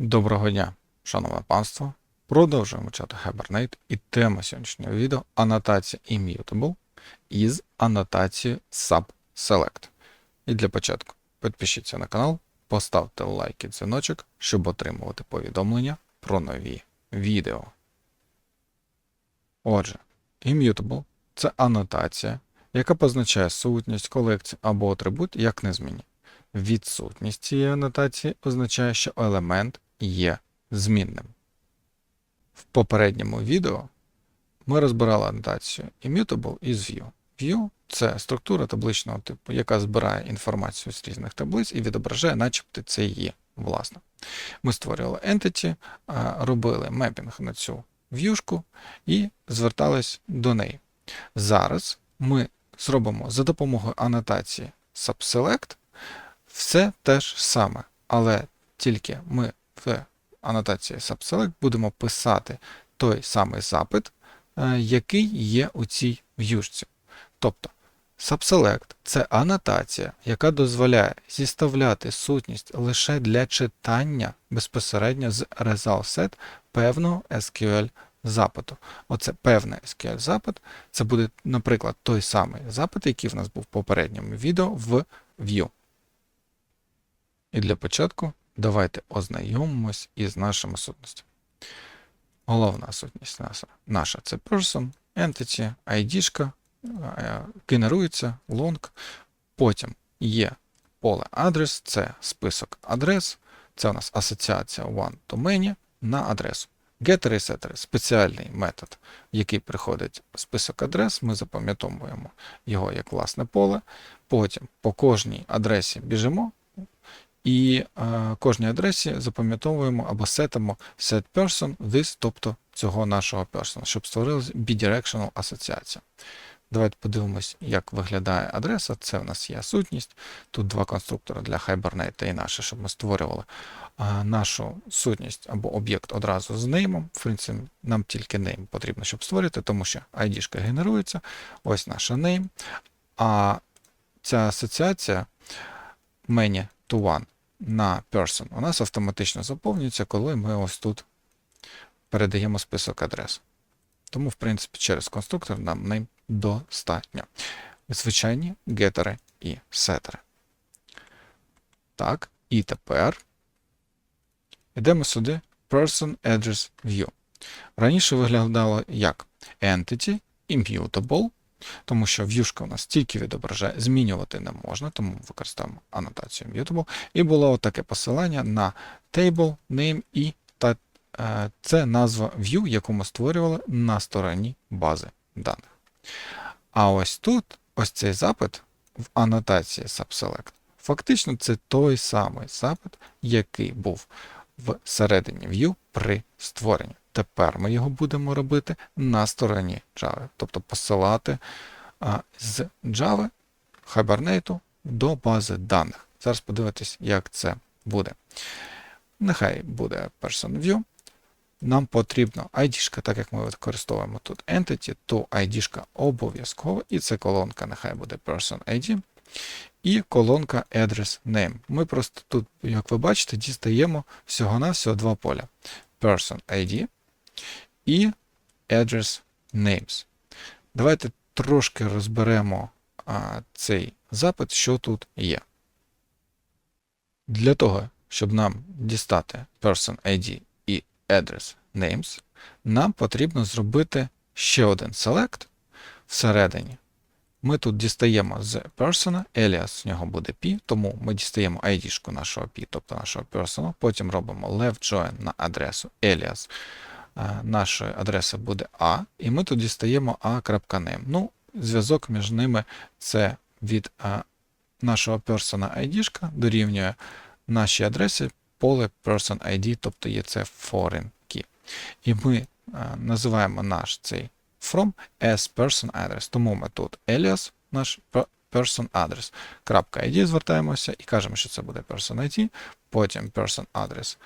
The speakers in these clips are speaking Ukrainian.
Доброго дня, шановне панство. Продовжуємо чати Hibernate і тема сьогоднішнього відео анотація Immutable із анотацією SubSelect. І для початку підпишіться на канал, поставте лайк і дзвіночок, щоб отримувати повідомлення про нові відео. Отже, Immutable це анотація, яка позначає сутність колекції або атрибут як незмінні. Відсутність цієї анотації означає, що елемент є змінним. В попередньому відео ми розбирали анотацію Immutable із View. View це структура табличного типу, яка збирає інформацію з різних таблиць і відображає, начебто це є власне. Ми створювали entity, робили мепінг на цю в'юшку і звертались до неї. Зараз ми зробимо за допомогою анотації subselect все те ж саме, але тільки ми в анотації subselect будемо писати той самий запит, е, який є у цій в'юшці. Тобто subselect – це анотація, яка дозволяє зіставляти сутність лише для читання безпосередньо з result set певного SQL запиту. Оце певний SQL запит. Це буде, наприклад, той самий запит, який в нас був в попередньому відео в View. І для початку давайте ознайомимось із нашими сутностями. Головна сутність наша, наша це person, entity, ID, е, генерується long. Потім є поле адрес, це список адрес, це у нас асоціація one many на адресу. Getter і setter – спеціальний метод, в який приходить список адрес, ми запам'ятовуємо його як власне поле. Потім по кожній адресі біжимо і е, кожній адресі запам'ятовуємо або сетимо set person this, тобто цього нашого person, щоб створилась bidirectional асоціація. Давайте подивимось, як виглядає адреса. Це в нас є сутність. Тут два конструктори для Hibernate і наше, щоб ми створювали а, нашу сутність або об'єкт одразу з неймом. В принципі, нам тільки name потрібно, щоб створити, тому що ID генерується. Ось наша name. А ця асоціація many to one на person у нас автоматично заповнюється, коли ми ось тут передаємо список адрес. Тому, в принципі, через конструктор нам name достатньо. Звичайні гетери і сетери. Так, і тепер йдемо сюди Person Address View. Раніше виглядало як Entity, Immutable, тому що в'юшка у нас тільки відображає, змінювати не можна, тому використаємо анотацію Immutable. І було таке посилання на Table, Name і та, е, це назва view, яку ми створювали на стороні бази даних. А ось тут, ось цей запит в анотації subselect, фактично це той самий запит, який був всередині view при створенні. Тепер ми його будемо робити на стороні Java, тобто посилати з Java Hibernate до бази даних. Зараз подивитись, як це буде. Нехай буде Person View. Нам потрібно ID, так як ми використовуємо тут Entity, то ID обов'язково, і це колонка, нехай буде Person ID. І колонка Address Name. Ми просто тут, як ви бачите, дістаємо всього-навсього два поля: Person ID і Address Names. Давайте трошки розберемо а, цей запит, що тут є. Для того, щоб нам дістати Person ID і Address Names, нам потрібно зробити ще один select всередині. Ми тут дістаємо з person, alias в нього буде P, тому ми дістаємо ID нашого P, тобто нашого person, потім робимо left join на адресу alias е, нашої адреси буде A, і ми тут дістаємо a.name. Ну, зв'язок між ними це від е, нашого person ID дорівнює нашій адресі поле person ID, тобто є це foreign key. І ми е, називаємо наш цей from as person address. Тому ми тут alias, наш person address. звертаємося і кажемо, що це буде person ID, потім person address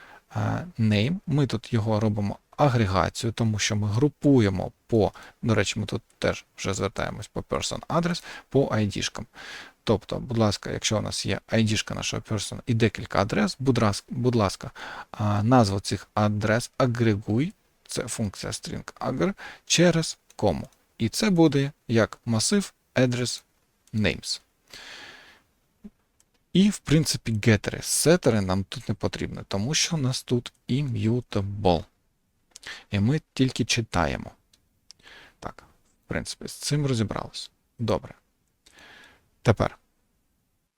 name. Ми тут його робимо агрегацію, тому що ми групуємо по, до речі, ми тут теж вже звертаємось по person address, по ID. -шкам. Тобто, будь ласка, якщо у нас є ID нашого персона і декілька адрес, будь ласка, назву цих адрес агрегуй, це функція string agr, через кому. І це буде як масив address names. І, в принципі, гетери, сетери нам тут не потрібні, тому що у нас тут immutable. І ми тільки читаємо. Так, в принципі, з цим розібралися. Добре. Тепер,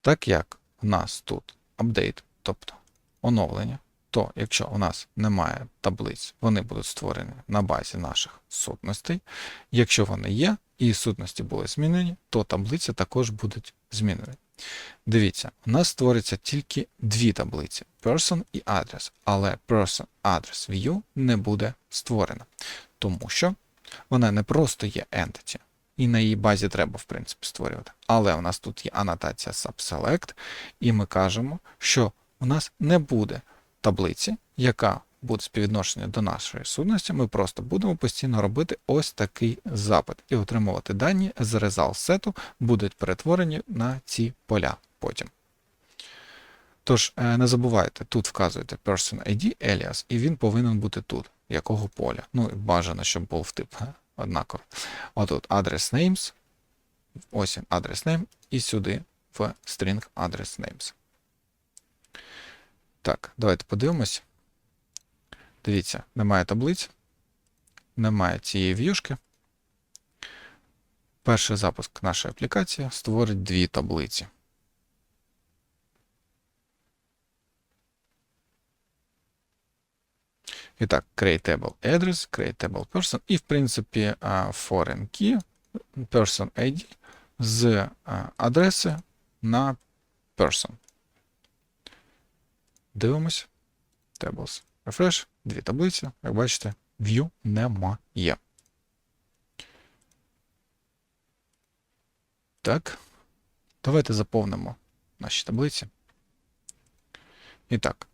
так як у нас тут апдейт, тобто оновлення, то якщо у нас немає таблиць, вони будуть створені на базі наших сутностей. Якщо вони є і сутності були змінені, то таблиці також будуть змінені. Дивіться, у нас створиться тільки дві таблиці person і address, але person address view не буде створена, тому що вона не просто є entity, і на її базі треба, в принципі, створювати. Але у нас тут є анотація subselect, і ми кажемо, що у нас не буде таблиці, яка буде співвідношення до нашої сутності, ми просто будемо постійно робити ось такий запит і отримувати дані з result сету будуть перетворені на ці поля потім. Тож, е, не забувайте, тут вказуєте person ID alias, і він повинен бути тут. Якого поля? Ну, і бажано, щоб був тип однаково. Отут address names, ось він address name, і сюди в string address names. Так, давайте подивимось. Дивіться, немає таблиць, немає цієї в'юшки. Перший запуск нашої аплікації створить дві таблиці. І так, create table address, create person, і, в принципі, foreign key, person ID з адреси на person. Дивимось. Tables. Refresh, дві таблиці. Як бачите, view немає. Так. Давайте заповнимо наші таблиці. І так,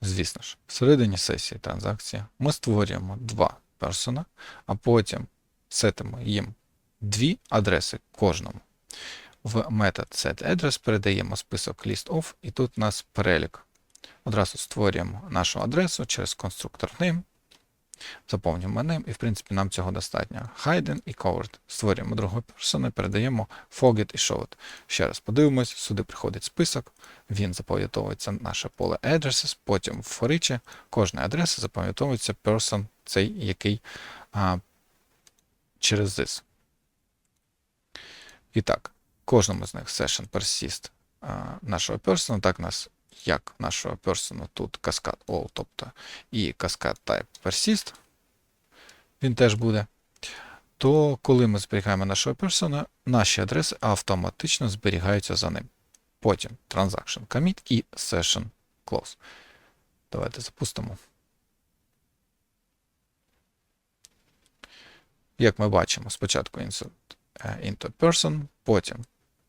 звісно ж, всередині сесії транзакції ми створюємо два персона, а потім сетимо їм дві адреси кожному. В метод setAddress передаємо список list і тут у нас перелік Одразу створюємо нашу адресу через конструктор name, заповнюємо name, і в принципі нам цього достатньо. Hidden і covered. Створюємо другу персону, передаємо forget і showed. Ще раз подивимось, сюди приходить список, він запам'ятовується наше поле addresses, потім в форичі кожна адреса запам'ятовується person, цей який а, через this. І так, кожному з них session persist а, нашого person, так нас як нашого персону тут каскад all, тобто і каскад type persist, він теж буде. То коли ми зберігаємо нашого персона, наші адреси автоматично зберігаються за ним. Потім transaction commit і session close. Давайте запустимо. Як ми бачимо, спочатку insert е, into person, потім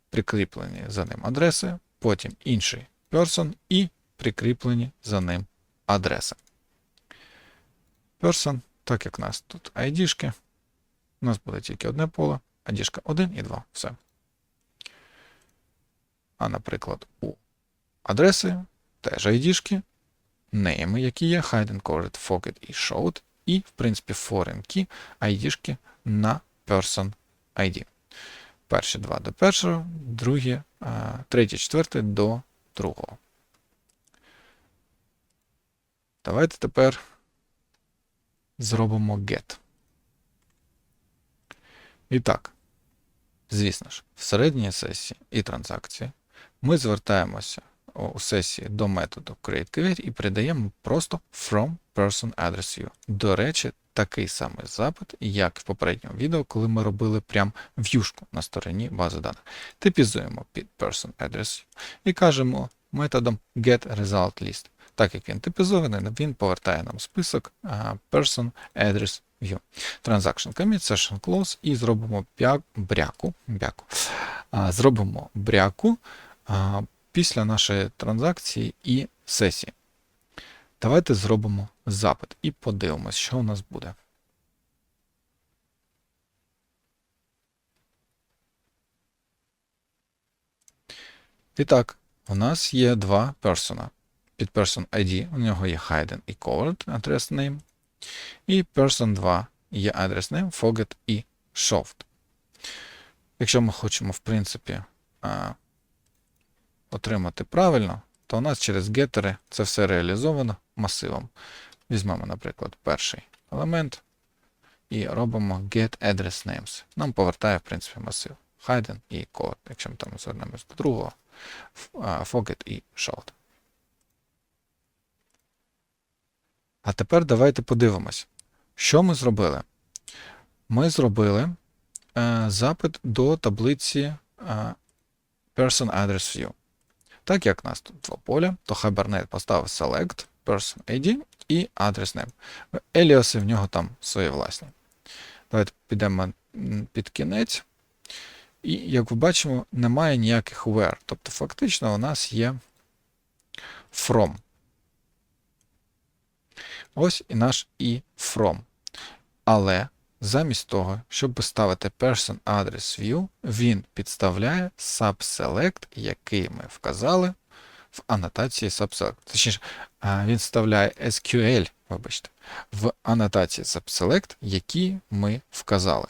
прикріплені за ним адреси, потім інший person і прикріплені за ним адреси. Person, так як у нас тут ID, у нас буде тільки одне поле, ID 1 і 2. Все. А, наприклад, у адреси теж ID, нейми, які є, hidden, covered, forget і showed, і, в принципі, foreign key ID на person ID. Перші два до першого, другі, третій, четвертий до другого. Давайте тепер зробимо get. І так, звісно ж, в середній сесії і транзакції ми звертаємося у сесії до методу createQuery і передаємо просто from person address view. До речі, такий самий запит, як в попередньому відео, коли ми робили прям в'юшку на стороні бази даних. Типізуємо під person address і кажемо методом getResultList. Так як він типізований, він повертає нам список person address view. Transaction commit, session close і зробимо бряку. бряку. Зробимо бряку після нашої транзакції і сесії. Давайте зробимо запит і подивимось, що у нас буде. І так, у нас є два персона. Під person ID у нього є hidden і covered address name. І person 2 є address name, forget і shoved. Якщо ми хочемо, в принципі, отримати правильно, то у нас через геттери це все реалізовано масивом. Візьмемо, наприклад, перший елемент і робимо get address names. Нам повертає, в принципі, масив. Hidden і code. Якщо ми там звернемось до другого, forget і showed. А тепер давайте подивимось, що ми зробили. Ми зробили е, запит до таблиці е, Person Address View. Так як нас тут два поля, то Hibernate поставив Select, Person ID і Address Name. Еліоси в нього там свої власні. Давайте підемо під кінець. І, як ви бачимо, немає ніяких where. Тобто, фактично, у нас є from. Ось і наш і from. Але замість того, щоб ставити person address view, він підставляє subselect, який ми вказали в анотації subselect. Точніше, він вставляє SQL, вибачте, в анотації subselect, які ми вказали.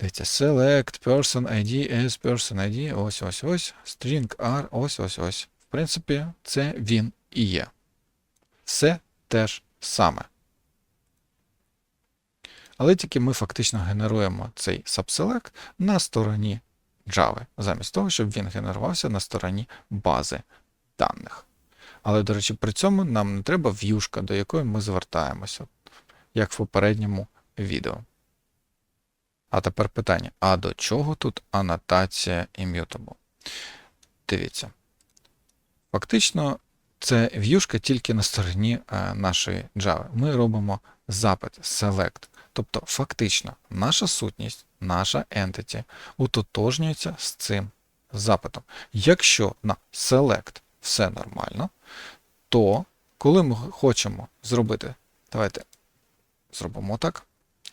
Дивіться, select, person ID, as person ID, ось ось ось, string r, ось ось ось. В принципі, це він і є. Все те ж саме. Але тільки ми фактично генеруємо цей subselect на стороні Java, замість того, щоб він генерувався на стороні бази даних. Але, до речі, при цьому нам не треба в'юшка, до якої ми звертаємося, як в попередньому відео. А тепер питання: а до чого тут анотація immutable? Дивіться. Фактично, це в'юшка тільки на стороні е, нашої Java. Ми робимо запит select. Тобто, фактично, наша сутність, наша entity утотожнюється з цим запитом. Якщо на select все нормально, то коли ми хочемо зробити, давайте зробимо так.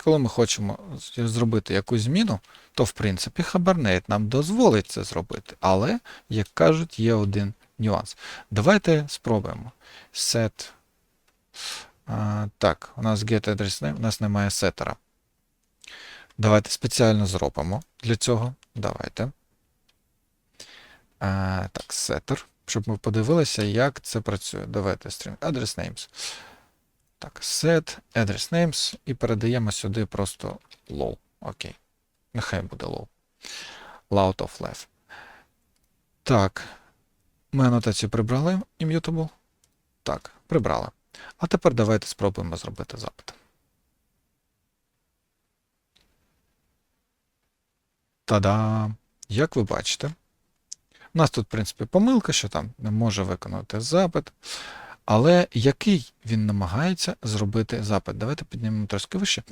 Коли ми хочемо зробити якусь зміну, то в принципі Hibernate нам дозволить це зробити. Але, як кажуть, є один нюанс. Давайте спробуємо. Set. Так, у нас get name, у нас немає сеттера. Давайте спеціально зробимо для цього. Давайте. А, так, setter. Щоб ми подивилися, як це працює. Давайте string address names. Так, set address names і передаємо сюди просто low. Окей. Нехай буде low. Loud of left. Так. Ми анотацію прибрали immutable. Так, прибрали. А тепер давайте спробуємо зробити запит. Та-дам! Як ви бачите, у нас тут, в принципі, помилка, що там не може виконати запит. Але який він намагається зробити запит? Давайте піднімемо трошки вище.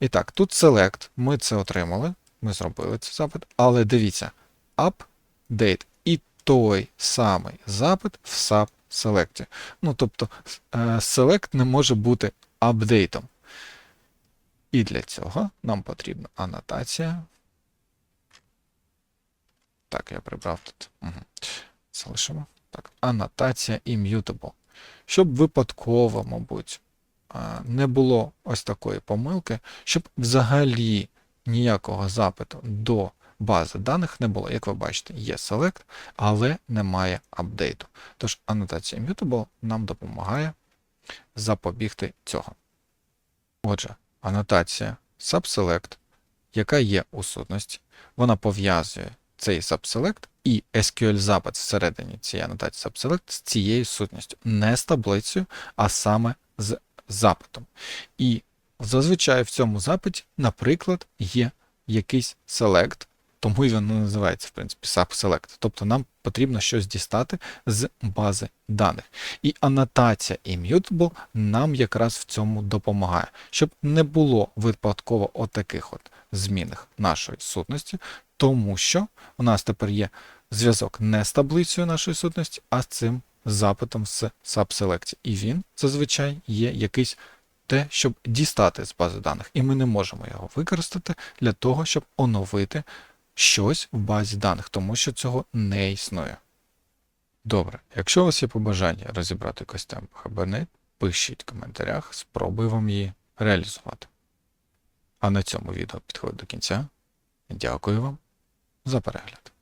І так, тут select, ми це отримали, ми зробили цей запит, але дивіться, update і той самий запит в subselect. Ну, тобто, е, select не може бути апдейтом. І для цього нам потрібна анотація. Так, я прибрав тут. Угу. Залишимо. Так, анотація immutable. Щоб випадково, мабуть, не було ось такої помилки, щоб взагалі ніякого запиту до бази даних не було. Як ви бачите, є select, але немає апдейту. Тож анотація immutable нам допомагає запобігти цього. Отже, анотація subselect, яка є у сутності, вона пов'язує цей subselect і SQL запит всередині цієї анотації subselect з цією сутністю, не з таблицею, а саме з запитом. І зазвичай в цьому запиті, наприклад, є якийсь select, тому і воно називається, в принципі, subselect. Тобто нам потрібно щось дістати з бази даних. І анотація immutable нам якраз в цьому допомагає, щоб не було випадково отаких от змінах нашої сутності, тому що у нас тепер є зв'язок не з таблицею нашої сутності, а з цим запитом з subselect. І він зазвичай є якийсь те, щоб дістати з бази даних. І ми не можемо його використати для того, щоб оновити щось в базі даних, тому що цього не існує. Добре, якщо у вас є побажання розібрати якусь тему Hibernate, пишіть в коментарях, спробую вам її реалізувати. А на цьому відео підходить до кінця. Дякую вам за перегляд.